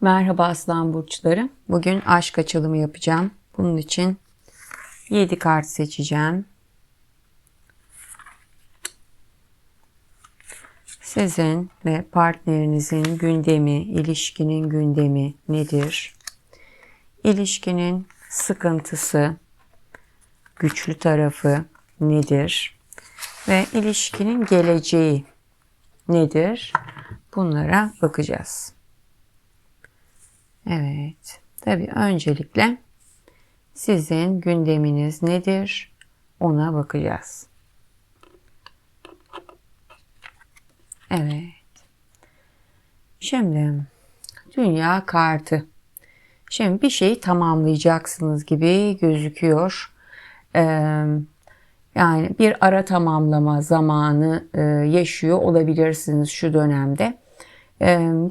Merhaba aslan burçları. Bugün aşk açılımı yapacağım. Bunun için 7 kart seçeceğim. Sizin ve partnerinizin gündemi, ilişkinin gündemi nedir? İlişkinin sıkıntısı, güçlü tarafı nedir? Ve ilişkinin geleceği nedir? Bunlara bakacağız. Evet. Tabii öncelikle sizin gündeminiz nedir? Ona bakacağız. Evet. Şimdi dünya kartı. Şimdi bir şeyi tamamlayacaksınız gibi gözüküyor. Ee, yani bir ara tamamlama zamanı e, yaşıyor olabilirsiniz şu dönemde.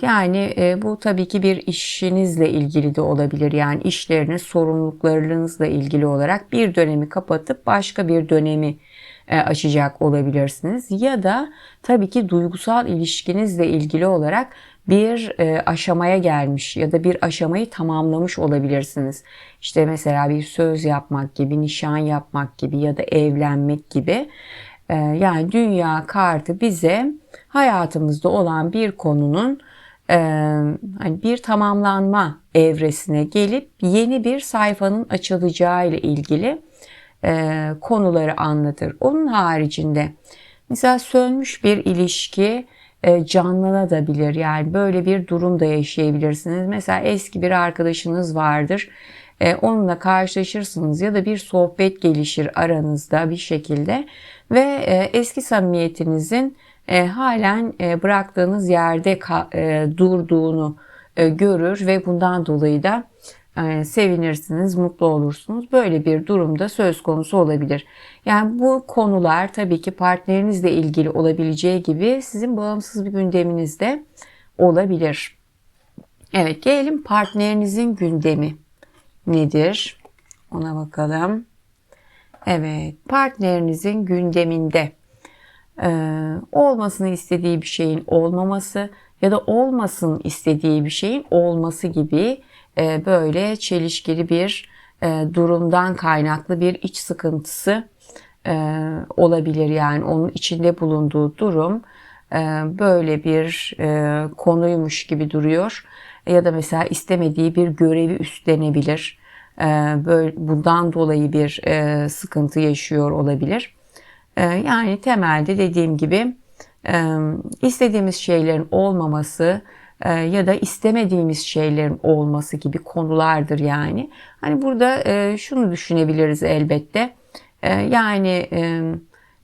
Yani bu tabii ki bir işinizle ilgili de olabilir. Yani işleriniz, sorumluluklarınızla ilgili olarak bir dönemi kapatıp başka bir dönemi açacak olabilirsiniz. Ya da tabii ki duygusal ilişkinizle ilgili olarak bir aşamaya gelmiş ya da bir aşamayı tamamlamış olabilirsiniz. İşte mesela bir söz yapmak gibi, nişan yapmak gibi ya da evlenmek gibi. Yani dünya kartı bize hayatımızda olan bir konunun e, hani bir tamamlanma evresine gelip yeni bir sayfanın açılacağı ile ilgili e, konuları anlatır. Onun haricinde mesela sönmüş bir ilişki e, canlanabilir. Yani böyle bir durum da yaşayabilirsiniz. Mesela eski bir arkadaşınız vardır. E, onunla karşılaşırsınız ya da bir sohbet gelişir aranızda bir şekilde ve eski samimiyetinizin e, halen e, bıraktığınız yerde e, durduğunu e, görür ve bundan dolayı da e, sevinirsiniz, mutlu olursunuz. Böyle bir durumda söz konusu olabilir. Yani bu konular tabii ki partnerinizle ilgili olabileceği gibi sizin bağımsız bir gündeminizde olabilir. Evet gelelim partnerinizin gündemi nedir? Ona bakalım. Evet partnerinizin gündeminde e, olmasını istediği bir şeyin olmaması ya da olmasın istediği bir şeyin olması gibi e, böyle çelişkili bir e, durumdan kaynaklı bir iç sıkıntısı e, olabilir. Yani onun içinde bulunduğu durum e, böyle bir e, konuymuş gibi duruyor. Ya da mesela istemediği bir görevi üstlenebilir. E, böyle bundan dolayı bir e, sıkıntı yaşıyor olabilir. Ee, yani temelde dediğim gibi e, istediğimiz şeylerin olmaması e, ya da istemediğimiz şeylerin olması gibi konulardır yani. Hani burada e, şunu düşünebiliriz elbette. Yani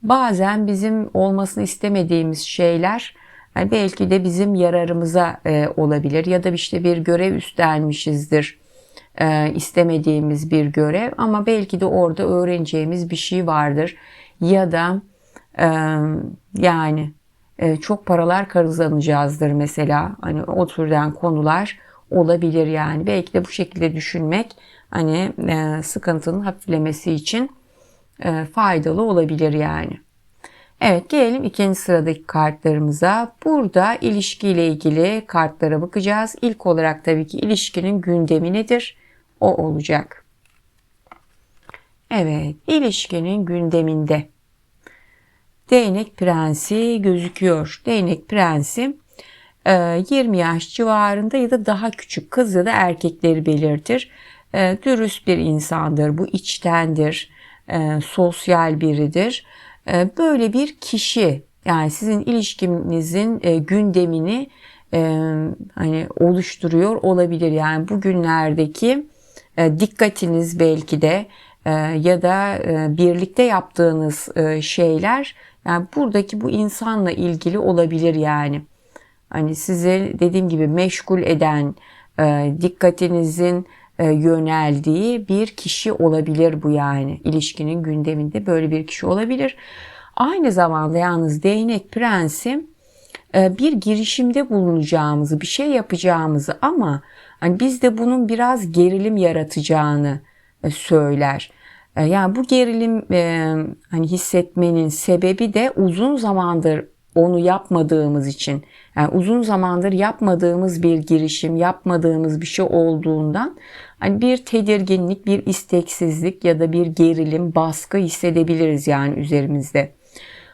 bazen bizim olmasını istemediğimiz şeyler belki de bizim yararımıza olabilir ya da işte bir görev üstlenmişizdir istemediğimiz bir görev ama belki de orada öğreneceğimiz bir şey vardır ya da e, yani e, çok paralar kazanacağızdır mesela. Hani o türden konular olabilir yani. Belki de bu şekilde düşünmek hani e, sıkıntının hafiflemesi için e, faydalı olabilir yani. Evet gelelim ikinci sıradaki kartlarımıza. Burada ilişkiyle ilgili kartlara bakacağız. İlk olarak tabii ki ilişkinin gündemi nedir? O olacak. Evet, ilişkinin gündeminde değnek prensi gözüküyor. Değnek prensi 20 e, yaş civarında ya da daha küçük kız ya da erkekleri belirtir. E, dürüst bir insandır, bu içtendir, e, sosyal biridir. Böyle bir kişi yani sizin ilişkinizin gündemini hani oluşturuyor olabilir. Yani bugünlerdeki dikkatiniz belki de ya da e, birlikte yaptığınız e, şeyler yani buradaki bu insanla ilgili olabilir yani. Hani size dediğim gibi meşgul eden, dikkatinizin yöneldiği bir kişi olabilir bu yani. İlişkinin gündeminde böyle bir kişi olabilir. Aynı zamanda yalnız değnek prensi bir girişimde bulunacağımızı, bir şey yapacağımızı ama hani bizde bunun biraz gerilim yaratacağını e, söyler. E, yani bu gerilim e, hani hissetmenin sebebi de uzun zamandır onu yapmadığımız için yani uzun zamandır yapmadığımız bir girişim, yapmadığımız bir şey olduğundan hani bir tedirginlik, bir isteksizlik ya da bir gerilim, baskı hissedebiliriz yani üzerimizde.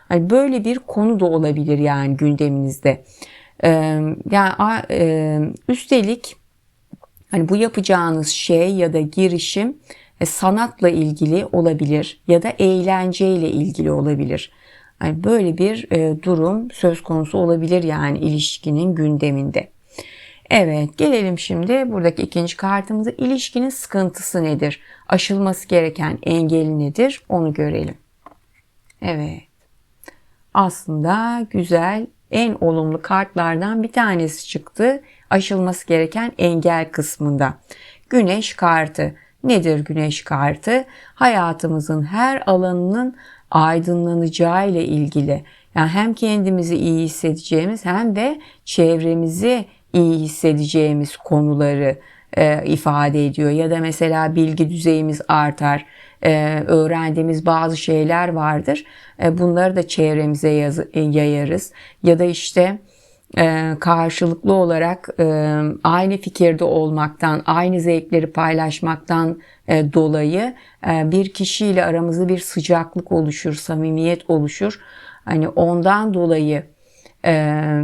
Hani böyle bir konu da olabilir yani gündeminizde. Yani e, üstelik hani bu yapacağınız şey ya da girişim e, sanatla ilgili olabilir ya da eğlenceyle ilgili olabilir. Yani böyle bir e, durum söz konusu olabilir yani ilişkinin gündeminde. Evet gelelim şimdi buradaki ikinci kartımıza ilişkinin sıkıntısı nedir? Aşılması gereken engeli nedir? Onu görelim. Evet. Aslında güzel en olumlu kartlardan bir tanesi çıktı. Aşılması gereken engel kısmında. Güneş kartı. Nedir güneş kartı? Hayatımızın her alanının aydınlanacağı ile ilgili. Yani hem kendimizi iyi hissedeceğimiz hem de çevremizi iyi hissedeceğimiz konuları e, ifade ediyor. Ya da mesela bilgi düzeyimiz artar, e, öğrendiğimiz bazı şeyler vardır. E, bunları da çevremize yaz, yayarız. Ya da işte karşılıklı olarak e, aynı fikirde olmaktan, aynı zevkleri paylaşmaktan e, dolayı e, bir kişiyle aramızda bir sıcaklık oluşur, samimiyet oluşur. Hani ondan dolayı e,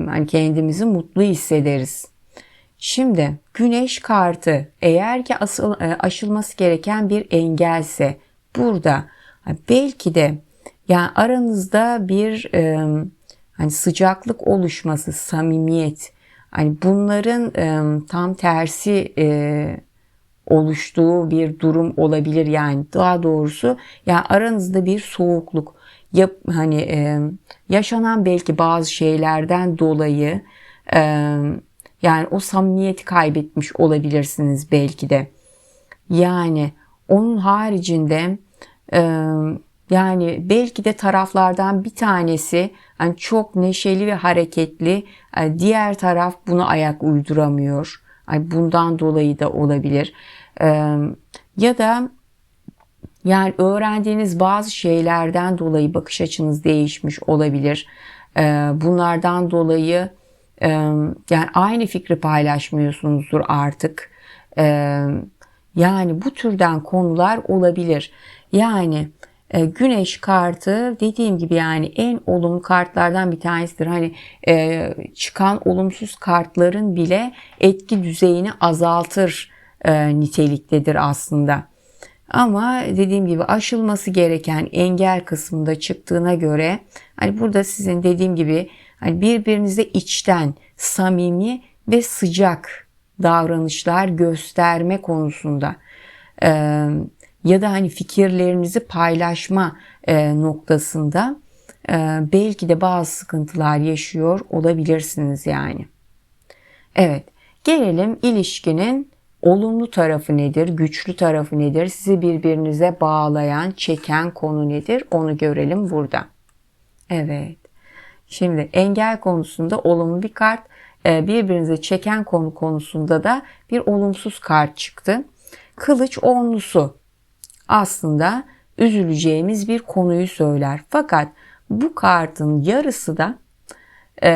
hani kendimizi mutlu hissederiz. Şimdi güneş kartı eğer ki asıl, e, aşılması gereken bir engelse burada belki de yani aranızda bir e, hani sıcaklık oluşması, samimiyet, hani bunların e, tam tersi e, oluştuğu bir durum olabilir yani. Daha doğrusu yani aranızda bir soğukluk yap hani e, yaşanan belki bazı şeylerden dolayı e, yani o samimiyeti kaybetmiş olabilirsiniz belki de. Yani onun haricinde e, yani belki de taraflardan bir tanesi yani çok neşeli ve hareketli. E, diğer taraf bunu ayak uyduramıyor. Yani bundan dolayı da olabilir. E, ya da yani öğrendiğiniz bazı şeylerden dolayı bakış açınız değişmiş olabilir. E, bunlardan dolayı yani aynı fikri paylaşmıyorsunuzdur artık. Yani bu türden konular olabilir. Yani e, güneş kartı dediğim gibi yani en olumlu kartlardan bir tanesidir. Hani e, çıkan olumsuz kartların bile etki düzeyini azaltır e, niteliktedir aslında. Ama dediğim gibi aşılması gereken engel kısmında çıktığına göre hani burada sizin dediğim gibi hani birbirinize içten, samimi ve sıcak davranışlar gösterme konusunda ya da hani fikirlerinizi paylaşma e, noktasında e, belki de bazı sıkıntılar yaşıyor olabilirsiniz yani. Evet, gelelim ilişkinin olumlu tarafı nedir, güçlü tarafı nedir, sizi birbirinize bağlayan, çeken konu nedir onu görelim burada. Evet, şimdi engel konusunda olumlu bir kart, e, birbirinize çeken konu konusunda da bir olumsuz kart çıktı. Kılıç onlusu aslında üzüleceğimiz bir konuyu söyler. Fakat bu kartın yarısı da e,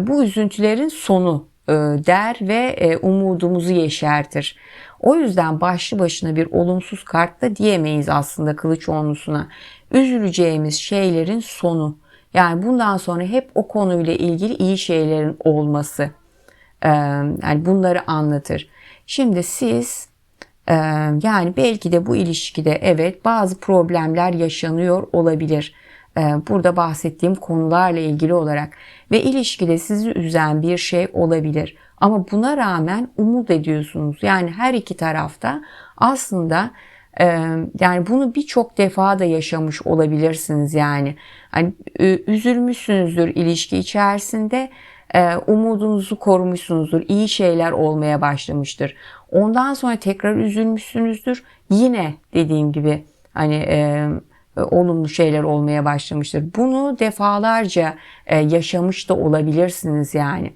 bu üzüntülerin sonu e, der ve e, umudumuzu yeşertir. O yüzden başlı başına bir olumsuz kart da diyemeyiz aslında kılıç onlusuna. Üzüleceğimiz şeylerin sonu. Yani bundan sonra hep o konuyla ilgili iyi şeylerin olması. E, yani bunları anlatır. Şimdi siz yani belki de bu ilişkide evet bazı problemler yaşanıyor olabilir. Ee, burada bahsettiğim konularla ilgili olarak ve ilişkide sizi üzen bir şey olabilir. Ama buna rağmen umut ediyorsunuz. Yani her iki tarafta aslında e, yani bunu birçok defa da yaşamış olabilirsiniz yani. Hani üzülmüşsünüzdür ilişki içerisinde umudunuzu korumuşsunuzdur. iyi şeyler olmaya başlamıştır. Ondan sonra tekrar üzülmüşsünüzdür. Yine dediğim gibi hani e, olumlu şeyler olmaya başlamıştır. Bunu defalarca e, yaşamış da olabilirsiniz yani.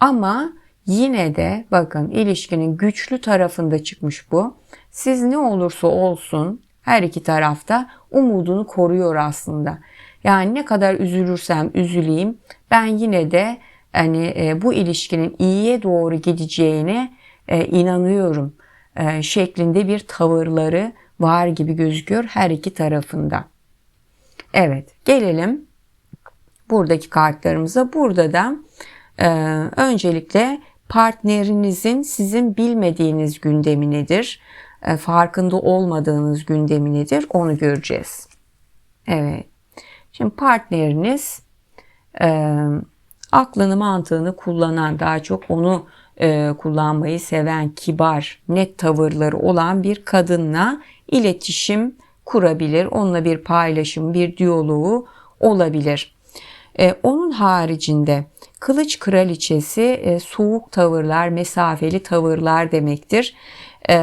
Ama yine de bakın ilişkinin güçlü tarafında çıkmış bu. Siz ne olursa olsun her iki tarafta umudunu koruyor aslında. Yani ne kadar üzülürsem üzüleyim ben yine de hani e, bu ilişkinin iyiye doğru gideceğine e, inanıyorum e, şeklinde bir tavırları var gibi gözüküyor her iki tarafında. Evet gelelim buradaki kartlarımıza. Burada da e, öncelikle partnerinizin sizin bilmediğiniz gündemi nedir? E, farkında olmadığınız gündemi nedir? Onu göreceğiz. Evet. Şimdi partneriniz e, aklını mantığını kullanan daha çok onu e, kullanmayı seven kibar net tavırları olan bir kadınla iletişim kurabilir. Onunla bir paylaşım, bir diyaloğu olabilir. E, onun haricinde kılıç kraliçesi e, soğuk tavırlar, mesafeli tavırlar demektir. E,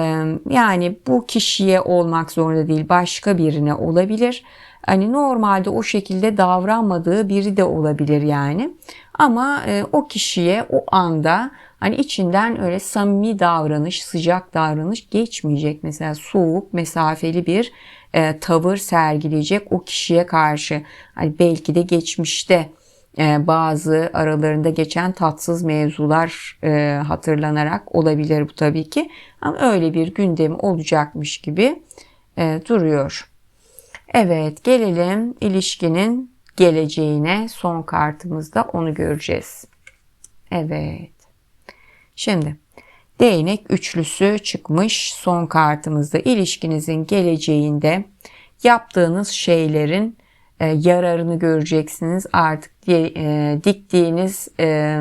yani bu kişiye olmak zorunda değil, başka birine olabilir. Hani normalde o şekilde davranmadığı biri de olabilir yani. Ama e, o kişiye o anda hani içinden öyle samimi davranış, sıcak davranış geçmeyecek. Mesela soğuk, mesafeli bir e, tavır sergileyecek o kişiye karşı. Hani belki de geçmişte e, bazı aralarında geçen tatsız mevzular e, hatırlanarak olabilir bu tabii ki. Ama öyle bir gündemi olacakmış gibi e, duruyor. Evet gelelim ilişkinin geleceğine son kartımızda onu göreceğiz. Evet. Şimdi değnek üçlüsü çıkmış son kartımızda ilişkinizin geleceğinde yaptığınız şeylerin e, yararını göreceksiniz. Artık e, diktiğiniz e,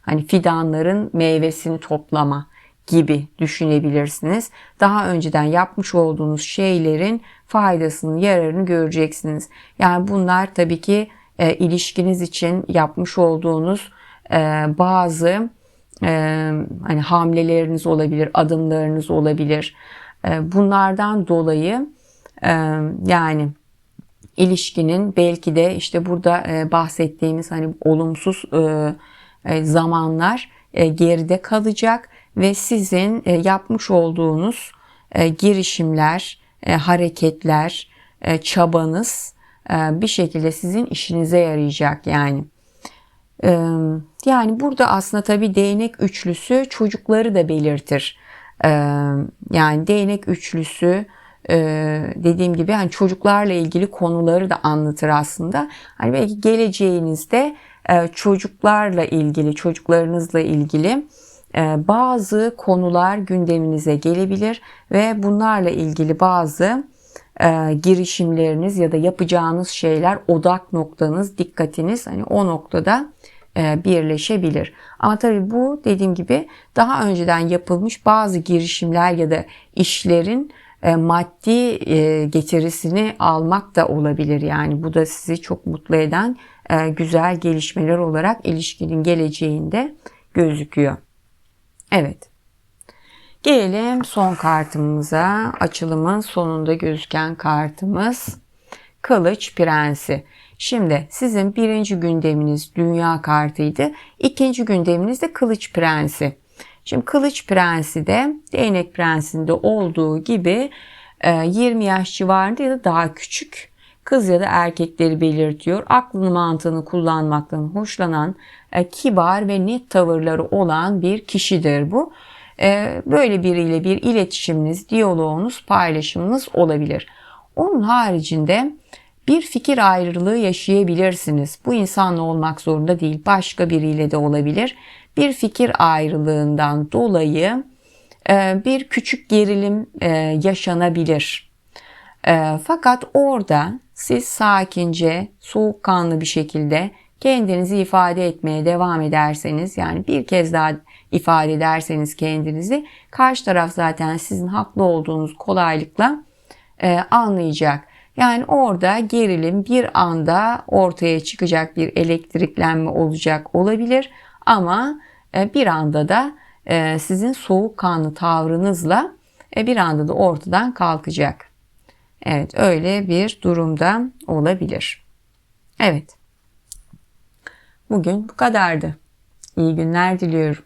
hani fidanların meyvesini toplama gibi düşünebilirsiniz. Daha önceden yapmış olduğunuz şeylerin faydasını, yararını göreceksiniz. Yani bunlar tabii ki e, ilişkiniz için yapmış olduğunuz e, bazı e, hani hamleleriniz olabilir, adımlarınız olabilir. E, bunlardan dolayı e, yani ilişkinin belki de işte burada e, bahsettiğimiz hani olumsuz e, e, zamanlar e, geride kalacak ve sizin e, yapmış olduğunuz e, girişimler, e, hareketler, çabanız bir şekilde sizin işinize yarayacak yani. Yani burada aslında tabii değnek üçlüsü çocukları da belirtir. Yani değnek üçlüsü dediğim gibi hani çocuklarla ilgili konuları da anlatır aslında. Hani belki geleceğinizde çocuklarla ilgili, çocuklarınızla ilgili bazı konular gündeminize gelebilir ve bunlarla ilgili bazı e, girişimleriniz ya da yapacağınız şeyler odak noktanız, dikkatiniz hani o noktada e, birleşebilir. Ama tabii bu dediğim gibi daha önceden yapılmış bazı girişimler ya da işlerin maddi getirisini almak da olabilir. Yani bu da sizi çok mutlu eden güzel gelişmeler olarak ilişkinin geleceğinde gözüküyor. Evet. Gelelim son kartımıza. Açılımın sonunda gözüken kartımız Kılıç Prensi. Şimdi sizin birinci gündeminiz dünya kartıydı. İkinci gündeminiz de Kılıç Prensi. Şimdi Kılıç Prensi de Değnek Prensi'nde olduğu gibi 20 e, yaş civarında ya da daha küçük kız ya da erkekleri belirtiyor. Aklını mantığını kullanmaktan hoşlanan, e, kibar ve net tavırları olan bir kişidir bu. E, böyle biriyle bir iletişiminiz, diyaloğunuz, paylaşımınız olabilir. Onun haricinde bir fikir ayrılığı yaşayabilirsiniz. Bu insanla olmak zorunda değil, başka biriyle de olabilir. Bir fikir ayrılığından dolayı e, bir küçük gerilim yaşanabilir. Fakat orada siz sakince, soğukkanlı bir şekilde kendinizi ifade etmeye devam ederseniz yani bir kez daha ifade ederseniz kendinizi karşı taraf zaten sizin haklı olduğunuz kolaylıkla e, anlayacak. Yani orada gerilim bir anda ortaya çıkacak bir elektriklenme olacak olabilir ama e, bir anda da e, sizin soğukkanlı tavrınızla e, bir anda da ortadan kalkacak. Evet öyle bir durumda olabilir. Evet. Bugün bu kadardı. İyi günler diliyorum.